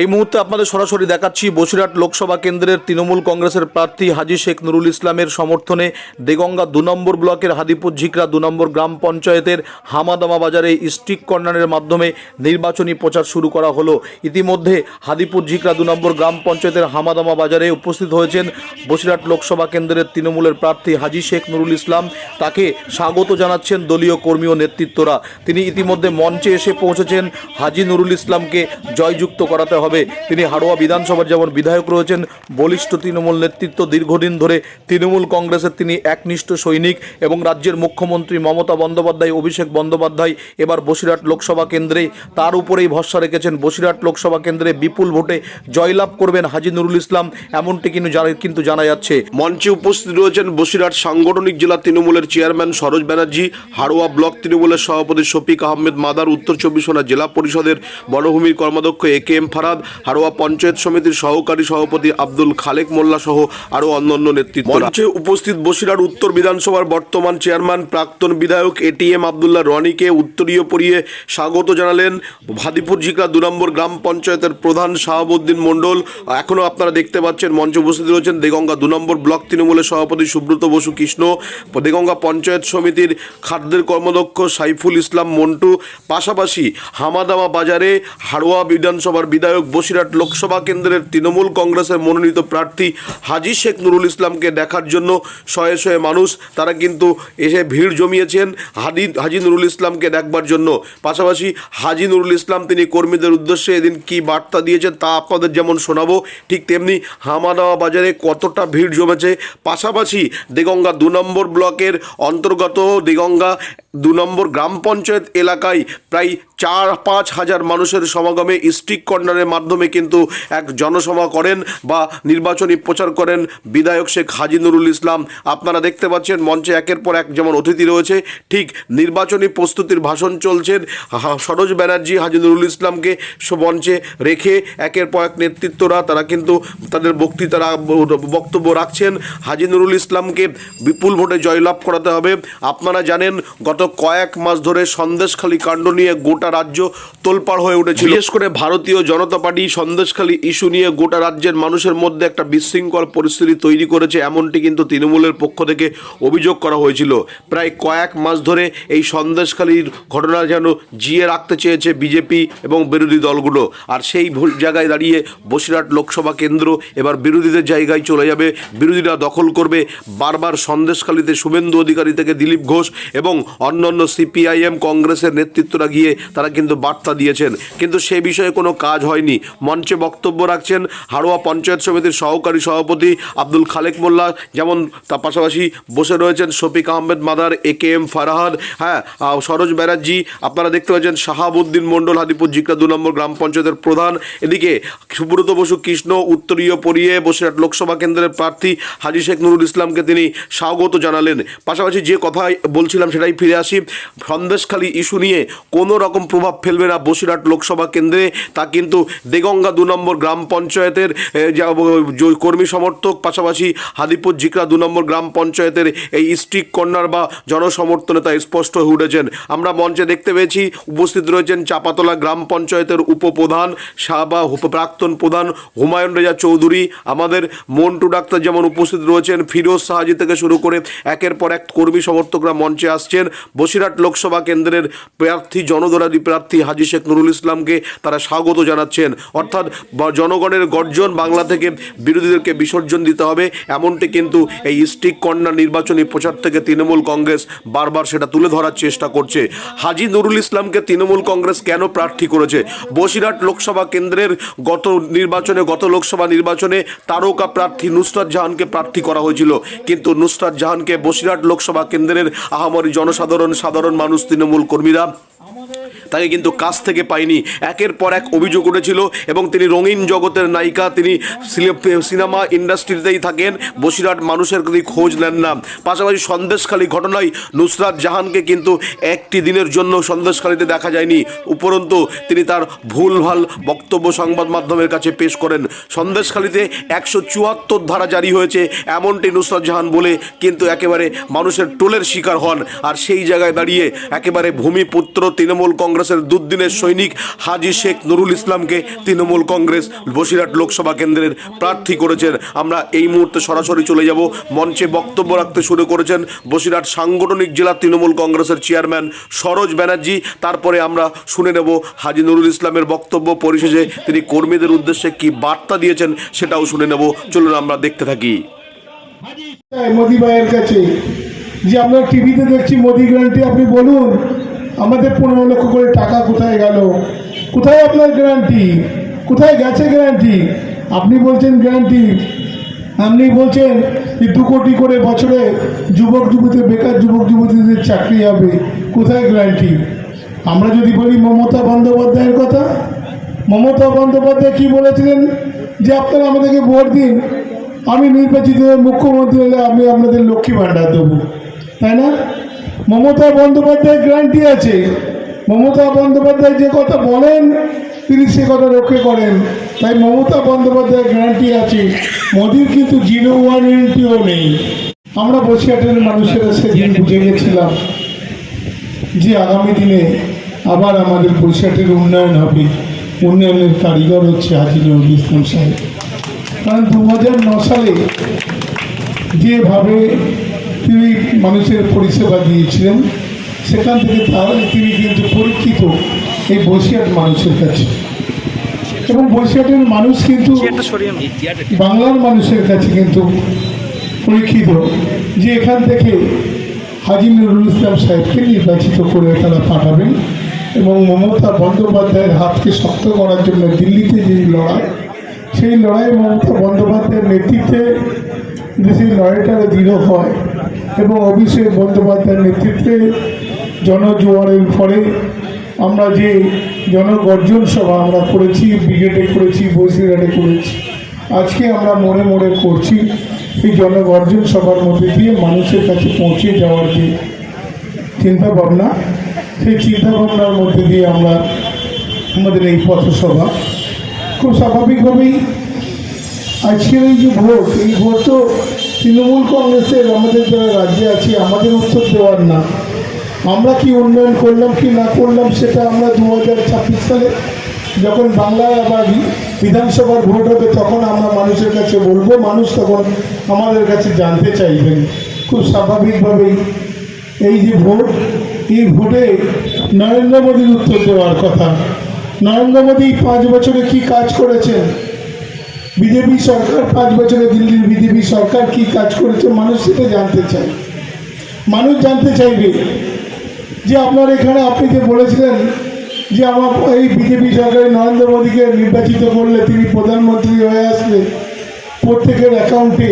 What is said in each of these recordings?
এই মুহূর্তে আপনাদের সরাসরি দেখাচ্ছি বসিরহাট লোকসভা কেন্দ্রের তৃণমূল কংগ্রেসের প্রার্থী হাজি শেখ নুরুল ইসলামের সমর্থনে দেগঙ্গা দু নম্বর ব্লকের হাদিপুর ঝিকরা দু নম্বর গ্রাম পঞ্চায়েতের হামাদামা বাজারে স্টিক কর্নারের মাধ্যমে নির্বাচনী প্রচার শুরু করা হলো। ইতিমধ্যে হাদিপুর ঝিকরা দু নম্বর গ্রাম পঞ্চায়েতের হামাদামা বাজারে উপস্থিত হয়েছেন বসিরহাট লোকসভা কেন্দ্রের তৃণমূলের প্রার্থী হাজি শেখ নুরুল ইসলাম। তাকে স্বাগত জানাচ্ছেন দলীয় কর্মী ও নেতৃত্বরা। তিনি ইতিমধ্যে মঞ্চে এসে পৌঁছেছেন। হাজি নুরুল ইসলামকে জয়যুক্ত করাতে হবে। তিনি হাড়োয়া বিধানসভার যেমন বিধায়ক রয়েছেন, বলিষ্ঠ তৃণমূল নেতৃত্ব দীর্ঘদিন ধরে তৃণমূল কংগ্রেসের তিনি একনিষ্ঠ সৈনিক এবং রাজ্যের মুখ্যমন্ত্রী মমতা বন্দ্যোপাধ্যায়, অভিষেক বন্দ্যোপাধ্যায়, এবার বসিরহাট লোকসভা কেন্দ্রে তার উপরেই ভরসা রেখেছেন। বসিরহাট লোকসভা কেন্দ্রে বিপুল ভোটে জয়লাভ করবেন হাজি নুরুল ইসলাম, এমনটি কিন্তু কিন্তু জানা যাচ্ছে। মঞ্চে উপস্থিত রয়েছেন বসিরহাট সাংগঠনিক জেলা তৃণমূলের চেয়ারম্যান সরোজ ব্যানার্জি, হাড়োয়া ব্লক তৃণমূলের সভাপতি শফিক আহমেদ মাদার, উত্তর চব্বিশ জেলা পরিষদের বনভূমির কর্মাধ্যক্ষ A K M Farhad Haroa panchayat সমিতির সহকারী সভাপতি আব্দুল খালেক মোল্লা সহ আরও অন্যান্য নেতৃত্ব মঞ্চে উপস্থিত বসিরহাট উত্তর বিধানসভার বর্তমান চেয়ারম্যান, প্রাক্তন বিধায়ক এটিএম আবদুল্লাহ রনিকে উত্তরীয় পরিয়ে স্বাগত জানালেন ভাদিপুর ঝিকরা দু নম্বর গ্রাম পঞ্চায়েতের প্রধান শাহাবুদ্দিন মণ্ডল। এখনও আপনারা দেখতে পাচ্ছেন, মঞ্চে উপস্থিত রয়েছেন দেগঙ্গা দু নম্বর ব্লক তৃণমূলের সভাপতি সুব্রত বসু কৃষ্ণ, দেগঙ্গা পঞ্চায়েত সমিতির খাদ্যের কর্মদক্ষ সাইফুল ইসলাম মন্টু, পাশাপাশি হামাদামা বাজারে হাড়োয়া বিধানসভার বিধায়ক বসিরহাট লোকসভা কেন্দ্রের তৃণমূল কংগ্রেসের মনোনীত প্রার্থী হাজি শেখ নুরুল ইসলামকে দেখার জন্য শয়ে শয়ে মানুষ, তারা কিন্তু এসে ভিড় জমিয়েছেন হাদি, হাজি নুরুল ইসলামকে দেখবার জন্য। পাশাপাশি হাজি নুরুল ইসলাম তিনি কর্মীদের উদ্দেশ্যে এদিন কি বার্তা দিয়েছেন তা আপনাদের যেমন শোনাবো, ঠিক তেমনি হামাদাওয়া বাজারে কতটা ভিড় জমেছে। পাশাপাশি দেগঙ্গা দু নম্বর ব্লকের অন্তর্গত দেগঙ্গা দু নম্বর গ্রাম পঞ্চায়েত এলাকায় প্রায় চার পাঁচ হাজার মানুষের সমাগমে স্ট্রিক কর্নারের মাধ্যমে কিন্তু এক জনসভা করেন বা নির্বাচনী প্রচার করেন বিধায়ক শেখ হাজি নুরুল ইসলাম। আপনারা দেখতে পাচ্ছেন মঞ্চে একের পর এক যেমন অতিথি রয়েছে, ঠিক নির্বাচনী প্রস্তুতির ভাষণ চলছেন সরোজ ব্যানার্জি, হাজি নুরুল ইসলামকে মঞ্চে রেখে একের পর এক নেতৃত্বরা তারা কিন্তু তাদের বক্তৃতারা, বক্তব্য রাখছেন। হাজি নুরুল ইসলামকে বিপুল ভোটে জয়লাভ করাতে হবে। আপনারা জানেন গত কয়েক মাস ধরে সন্দেশখালী কাণ্ড নিয়ে গোটা রাজ্য তোলপাড় হয়ে উঠেছিল। বিশেষ করে ভারতীয় জনতা পার্টি সন্দেশখালী ইস্যু নিয়ে গোটা রাজ্যের মানুষের মধ্যে একটা বিশৃঙ্খল পরিস্থিতি তৈরি করেছে, এমনটি কিন্তু তৃণমূলের পক্ষ থেকে অভিযোগ করা হয়েছিল। প্রায় কয়েক মাস ধরে এই সন্দেশখালীর ঘটনা যেন জিয়ে রাখতে চেয়েছে বিজেপি এবং বিরোধী দলগুলো। আর সেই জায়গায় দাঁড়িয়ে বসিরহাট লোকসভা কেন্দ্র এবার বিরোধীদের জায়গায় চলে যাবে। বিরোধীরা দখল করবে। বারবার সন্দেশখালীতে শুভেন্দু অধিকারী থেকে দিলীপ ঘোষ এবং অন্যান্য সিপিআইএম কংগ্রেসের নেতৃত্বরা গিয়ে তারা কিন্তু বার্তা দিয়েছেন। কিন্তু সে বিষয়ে কোনো কাজ হয়নি। মঞ্চে বক্তব্য রাখছেন হাড়োয়া পঞ্চায়েত সমিতির সহকারী সভাপতি আব্দুল খালেক মোল্লা, যেমন তার পাশাপাশি বসে রয়েছেন Shafiq Ahmed Madar, A K M Farhad হ্যাঁ সরোজ ব্যানার্জি, আপনারা দেখতে পাচ্ছেন শাহাবুদ্দিন মণ্ডল, হাদিপুর জিকরা দু নম্বর গ্রাম পঞ্চায়েতের প্রধান। এদিকে সুব্রত বসু, কৃষ্ণ, উত্তরীয় পরিয়ে বসিরহাট লোকসভা কেন্দ্রের প্রার্থী হাজি শেখ নুরুল ইসলামকে তিনি স্বাগত জানালেন। পাশাপাশি যে কথা বলছিলাম সেটাই ফিরে আসি। সন্দেশখালী ইস্যু নিয়ে কোনো রকম প্রভাব ফেলবে না বসিরহাট লোকসভা কেন্দ্রে। তা কিন্তু দেগঙ্গা দু নম্বর গ্রাম পঞ্চায়েতের কর্মী সমর্থক, পাশাপাশি হাদিপুর জিকরা দু নম্বর গ্রাম পঞ্চায়েতের এই স্ট্রিক কর্নার বা জনসমর্থনে তা স্পষ্ট হয়ে উঠেছেন। আমরা মঞ্চে দেখতে পেয়েছি, উপস্থিত রয়েছেন চাপাতলা গ্রাম পঞ্চায়েতের উপপ্রধান শাহ বা প্রাক্তন প্রধান হুমায়ুন রেজা চৌধুরী। আমাদের মন্টু ডাক্তার যেমন উপস্থিত রয়েছেন, ফিরোজ সাহাজি থেকে শুরু করে একের পর এক কর্মী সমর্থকরা মঞ্চে আসছেন। বসিরহাট লোকসভা কেন্দ্রের প্রার্থী, জনদরাদি প্রার্থী হাজি শেখ নুরুল ইসলামকে তারা স্বাগত জানাচ্ছেন। অর্থাৎ জনগণের গর্জন বাংলা থেকে বিরোধীদেরকে বিসর্জন দিতে হবে। এমনটি কিন্তু এই স্টিক কন্যা নির্বাচনী প্রচার থেকে তৃণমূল কংগ্রেস বারবার সেটা তুলে ধরার চেষ্টা করছে। হাজি নুরুল ইসলামকে তৃণমূল কংগ্রেস কেন প্রার্থী করেছে? বসিরহাট লোকসভা কেন্দ্রের গত নির্বাচনে, গত লোকসভা নির্বাচনে তারকা প্রার্থী নুসরাত জাহানকে প্রার্থী করা হয়েছিল। কিন্তু নুসরাত জাহানকে বসিরহাট লোকসভা কেন্দ্রের আহামরি জনসাধারণ সাধারণ মানুষ তৃণমূল কর্মীরা তাকে কিন্তু কাছ থেকে পায়নি। একের পর এক অভিযোগ উঠেছিল এবং তিনি রঙিন জগতের নায়িকা, তিনি সিনেমা ইন্ডাস্ট্রিতেই থাকেন। বসিরহাট মানুষের তিনি খোঁজ নেন না। পাশাপাশি সন্দেশখালী ঘটনায় নুসরাত জাহানকে কিন্তু একটি দিনের জন্য সন্দেশখালীতে দেখা যায়নি। উপরন্তু তিনি তার ভুলভাল বক্তব্য সংবাদ মাধ্যমের কাছে পেশ করেন। সন্দেশখালীতে একশো চুয়াত্তর ধারা জারি হয়েছে, এমনটি নুসরাত জাহান বলে কিন্তু একেবারে মানুষের টোলের শিকার হন। আর সেই জায়গায় দাঁড়িয়ে একেবারে ভূমিপুত্র তৃণমূল কংগ্রেসের দুর্দিনের সৈনিক হাজি শেখ নুরুল ইসলামকে তৃণমূল কংগ্রেস বসিরহাট লোকসভা কেন্দ্রের প্রার্থী করেছেন। আমরা এই মুহূর্তে সরাসরি চলে যাব। মঞ্চে বক্তব্য রাখতে শুরু করেছেন বসিরহাট সাংগঠনিক জেলা তৃণমূল কংগ্রেসের চেয়ারম্যান সরোজ ব্যানার্জি। তারপরে আমরা শুনে নেব হাজি নুরুল ইসলামের বক্তব্য। পরিশেষে তিনি কর্মীদের উদ্দেশ্যে কি বার্তা দিয়েছেন সেটাও শুনে নেব। চলুন আমরা দেখতে থাকি। মোদি ভাইয়ের কাছে যে আমরা টিভিতে দেখছি, মোদি গ্যারান্টি আপনি বলুন আমাদের পনেরো লক্ষ করে টাকা কোথায় গেল? কোথায় আপনার গ্যারান্টি কোথায় গেছে গ্যারান্টি আপনি বলছেন গ্যারান্টি আপনি বলছেন যে দু কোটি করে বছরে যুবক যুবতী, বেকার যুবক যুবতীদের চাকরি হবে। কোথায় গ্যারান্টি আমরা যদি বলি মমতা বন্দ্যোপাধ্যায়ের কথা, মমতা বন্দ্যোপাধ্যায় কি বলেছিলেন? যে আপনারা আমাদেরকে ভোট দিন, আমি নির্বাচিত মুখ্যমন্ত্রী হলে আমি আপনাদের লক্ষ্মী ভাণ্ডার দেবো। তাই না? মমতা বন্দ্যোপাধ্যায় গ্যারান্টি আছে। মমতা বন্দ্যোপাধ্যায় যে কথা বলেন, তিনি সে কথা রক্ষে করেন। তাই মমতা বন্দ্যোপাধ্যায় গ্যারান্টি আছে। মোদির কিন্তু জিরো ওয়ারেন্টিও নেই। আমরা বসিরহাটের মানুষেরা সেদিন বুঝে গেছিলাম যে আগামী দিনে আবার আমাদের বসিরহাটের উন্নয়ন হবে। উন্নয়নের কারিগর হচ্ছে হাজি নজরুল ইসলাম সাহেব। কারণ দু হাজার সালে যেভাবে তিনি মানুষের পরিষেবা দিয়েছিলেন। সেখান থেকে তাহলে তিনি কিন্তু পরীক্ষিত এই বসিরহাট মানুষের কাছে। এবং বসিরহাটের মানুষ কিন্তু বাংলার মানুষের কাছে কিন্তু পরীক্ষিত, যে এখান থেকে হাজি নুরুল ইসলাম সাহেবকে নির্বাচিত করে তারা পাঠাবেন এবং মমতা বন্দ্যোপাধ্যায়ের হাতকে শক্ত করার জন্য দিল্লিতে যে লড়াই, সেই লড়াই মমতা বন্দ্যোপাধ্যায়ের নেতৃত্বে যে সেই লড়াইটা দৃঢ় হয় এবং অভিষেক বন্দ্যোপাধ্যায়ের নেতৃত্বে জনজোয়ারের ফলে আমরা যে জনগর্জন সভা আমরা করেছি, ব্রিগেডে করেছি, বসিরহাটে করেছি, আজকে আমরা মোড়ে মোড়ে করছি এই জনগর্জন সভার মধ্যে দিয়ে মানুষের কাছে পৌঁছে যাওয়ার যে চিন্তাভাবনা, সেই চিন্তাভাবনার মধ্যে দিয়ে আমরা আমাদের এই পথসভা। খুব স্বাভাবিকভাবেই আজকের এই যে ভোট, এই ভোট তো তৃণমূল কংগ্রেসের আমাদের যারা রাজ্যে আছি, আমাদের উত্তর দেওয়ার না। আমরা কি উন্নয়ন করলাম কি না করলাম সেটা আমরা দু হাজার ছাব্বিশ সালে যখন বাংলায় আবার বিধানসভার ভোট হবে তখন আমরা মানুষের কাছে বলব, মানুষ তখন আমাদের কাছে জানতে চাইবেন। খুব স্বাভাবিকভাবেই এই যে ভোট, এই ভোটে নরেন্দ্র মোদীর উত্তর দেওয়ার কথা। নরেন্দ্র মোদী পাঁচ বছরে কি কাজ করেছেন? বিজেপি সরকার পাঁচ বছরে দিল্লির বিজেপি সরকার কি কাজ করেছে মানুষ সেটা জানতে চায়। মানুষ জানতে চাইবে যে আপনার এখানে আপনি যে বলেছিলেন যে আমার এই বিজেপি সরকার নরেন্দ্র মোদীকে নির্বাচিত করলে তিনি প্রধানমন্ত্রী হয়ে আসলে প্রত্যেকের অ্যাকাউন্টে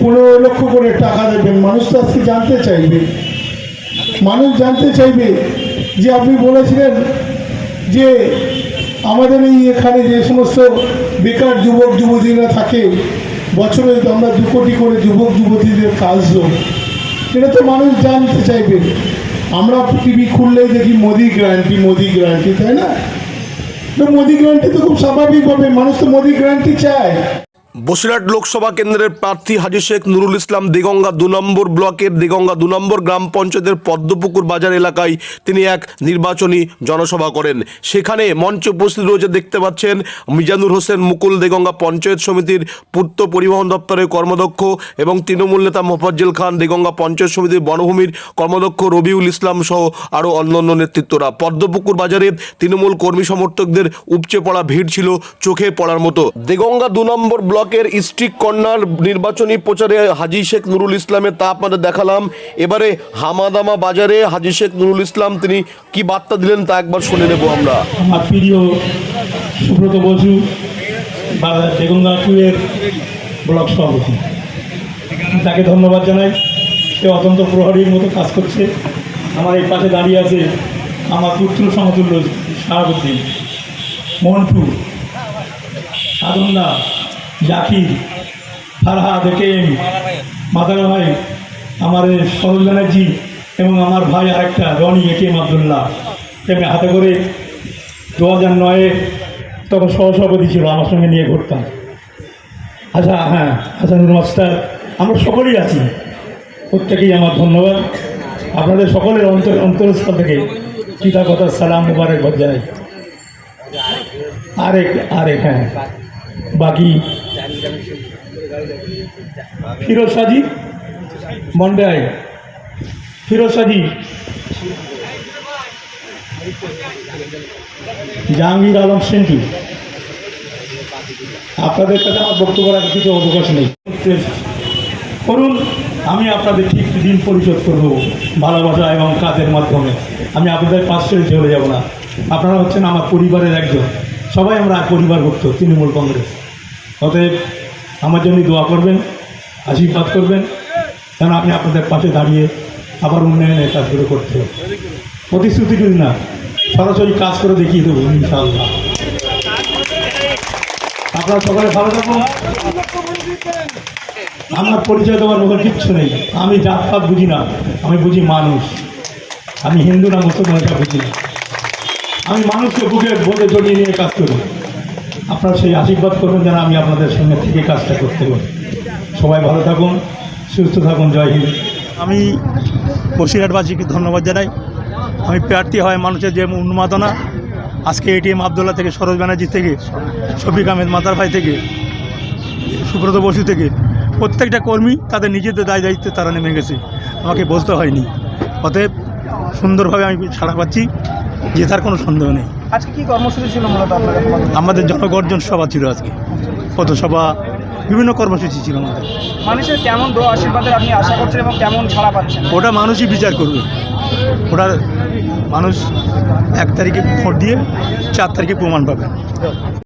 পনেরো লক্ষ করে টাকা দেবেন। মানুষ তো আজকে জানতে চাইবে। মানুষ জানতে চাইবে যে আপনি বলেছিলেন যে আমাদের এই এখানে যে সমস্ত বেকার যুবক, যুবতীরা থাকে, বছরে আমরা দু কোটি করে যুবক, যুবতীদের কাজ দেব। এটা তো মানুষ জানতে চাইবে। আমরা টিভি খুললেই দেখি মোদি গ্যারান্টি মোদি গ্যারান্টি, তাই না? তো মোদি গ্যারান্টি তো খুব স্বাভাবিকভাবে, মানুষ তো মোদি গ্যারান্টি চায়। বসিরহাট লোকসভা কেন্দ্রের প্রার্থী হাজি শেখ নুরুল ইসলাম দিগঙ্গা দু নম্বর ব্লকের দিগঙ্গা দু নম্বর গ্রাম পঞ্চায়েতের পদ্মপুকুর বাজার এলাকায় তিনি এক নির্বাচনী জনসভা করেন। সেখানে মঞ্চে উপস্থিত রয়েছে দেখতে পাচ্ছেন মিজানুর হোসেন মুকুল দিগঙ্গা পঞ্চায়েত সমিতির পূর্ত পরিবহন দপ্তরের কর্মদক্ষ এবং তৃণমূল নেতা মোফাজ্জল খান, দিগঙ্গা পঞ্চায়েত সমিতির বনভূমির কর্মদক্ষ রবিউল ইসলাম সহ আরও অন্যান্য নেতৃত্বরা। পদ্মপুকুর বাজারে তৃণমূল কর্মী সমর্থকদের উপচে পড়া ভিড় ছিল, চোখে পড়ার মতো। দিগঙ্গা দু নম্বর ব্লকের স্ট্রিক কর্নার নির্বাচনী প্রচারে হাজি শেখ নুরুল ইসলামের তা আপনাদের দেখালাম। এবারে হামাদামা বাজারে হাজি শেখ নুরুল ইসলাম, তিনি কি বার্তা দিলেন তা একবার শুনে নেব আমরা। আমার প্রিয় সুব্রত বসু ব্লক সভাপতি। তাকে ধন্যবাদ জানাই। সে অত্যন্ত প্রহরীর মতো কাজ করছে। আমার এই পাশে দাঁড়িয়ে আছে আমার পুত্র সমতুল্য Shahabuddin Montu সাধনদা Zakir, Farhad A K M Madara ভাই, আমার সরল ব্যানার্জি এবং আমার ভাই আরেকটা, রনি এ একেম আবদুল্লাহ এমনি হাতে করে দু হাজার নয়ে তখন সহসভাপতি ছিল, আমার সঙ্গে নিয়ে ঘুরতাম। আচ্ছা হ্যাঁ হাসানুর মাস্টার আমরা সকলেই আছি। প্রত্যেকেই আমার ধন্যবাদ। আপনাদের সকলের অন্তর, অন্তরস্থল থেকে কথা সালাম মুবারক জানাই আরেক আরেক হ্যাঁ বাকি ফিরোজ সাজি? মন্ডাই। ফিরোজ জাহাঙ্গীর আলম সেন্টু আপনাদের কাছে আমার বক্তব্য রাখার কিছু অবকাশ নেই। করুন, আমি আপনাদের ঠিক দিন পরিশোধ করব ভালোবাসা এবং কাজের মাধ্যমে। আমি আপনাদের পাশ চলে যাব না। আপনারা হচ্ছেন আমার পরিবারের একজন। সবাই আমরা পরিবারভুক্ত, তৃণমূল কংগ্রেস। অতএব আমার জন্য দোয়া করবেন, আশীর্বাদ করবেন কেন আপনি আপনাদের পাশে দাঁড়িয়ে আবার উন্নয়নের কাজগুলো করতে হবে প্রতিশ্রুতি দিন না, সরাসরি কাজ করে দেখিয়ে দেবো, ইনশাআল্লাহ। আপনারা সকালে ভালো থাকুন। আমার পরিচয় দেওয়ার মতো কিচ্ছু নেই। আমি জাতপাত বুঝি না, আমি বুঝি মানুষ। আমি হিন্দু না মুসলমান বুঝি না। আমি মানুষকে বুকে বলে জড়িয়ে নিয়ে কাজ করি। আপনারা সেই আশীর্বাদ করবেন যেন আমি আপনাদের সঙ্গে থেকে কাজটা করতে পারি। সবাই ভালো থাকুন, সুস্থ থাকুন, জয় হিন্দ। আমি বসিরহাটবাসীকে ধন্যবাদ জানাই। আমি প্রার্থী হয় মানুষের যে উন্মাদনা, আজকে এটিএম আবদুল্লাহ থেকে, সরোজ ব্যানার্জি থেকে, শফিক আহমেদ মাতার ভাই থেকে, সুব্রত বসু থেকে, প্রত্যেকটা কর্মী তাদের নিজেদের দায় দায়িত্বে তারা নেমে গেছে। আমাকে বলতে হয়নি। অতএব সুন্দরভাবে আমি সাড়া পাচ্ছি, যে তার কোনো সন্দেহ নেই। আজকে কি কর্মসূচি ছিল মূলত আপনাদের আমাদের জনগর্জন সভা ছিল আজকে পথসভা বিভিন্ন কর্মসূচি ছিল আমাদের। মানুষের কেমন দোয়া আশীর্বাদের আপনি আশা করছেন এবং কেমন ছাড়া পাচ্ছেন? ওটা মানুষই বিচার করবে। ওটা মানুষ এক তারিখে ভোট দিয়ে চার তারিখে প্রমাণ পাবে।